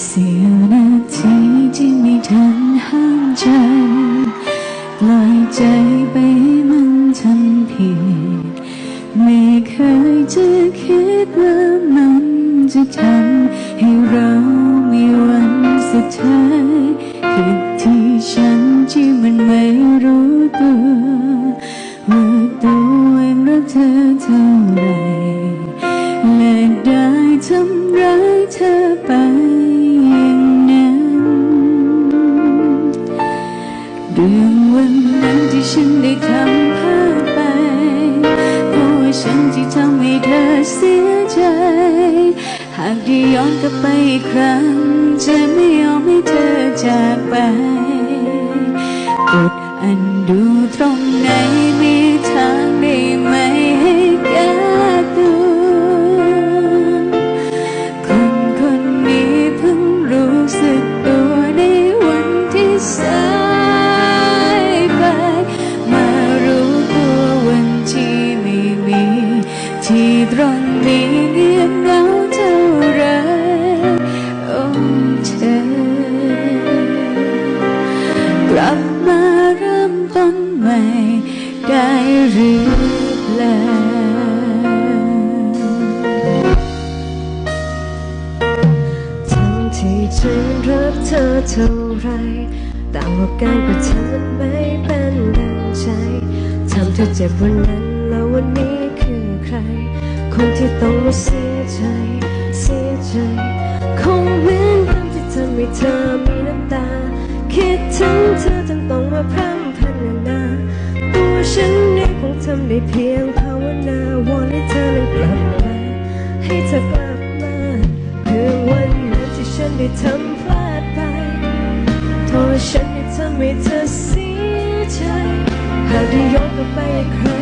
เสี้ยวนาทีที่ไม่ทันห้ามใจปล่อยใจไปมันทำผิด ไม่เคยจะคิดว่ามันจะทำให้เรามีวันสุดท้าย ฉันได้ทำพลาดไป เพราะว่าฉันที่ทำให้เธอเสียใจ หากได้ย้อนกลับไปอีกครั้ง จะไม่ยอมให้เธอจากไป กดอันดูตรง ได้หรือเปล่าทั้งที่ฉันรักเธอเท่าไรแต่ว่าการกระทำมันไม่เป็นดังใจทำเธอเจ็บวันนั้นแล้ววันนี้คือใคร คนที่ต้องมาเสียำได้เพียงภาวนาวอนให้เธอนั้นกลับมา ให้เธอกลับมาเพื่อวันนั้นที่ฉันได้ทำพลาดไปโทษฉันที่ทำให้เธอเสียใจ หากได้ย้อนกลับไปอีกครั้ง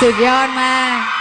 สุดยอดมาก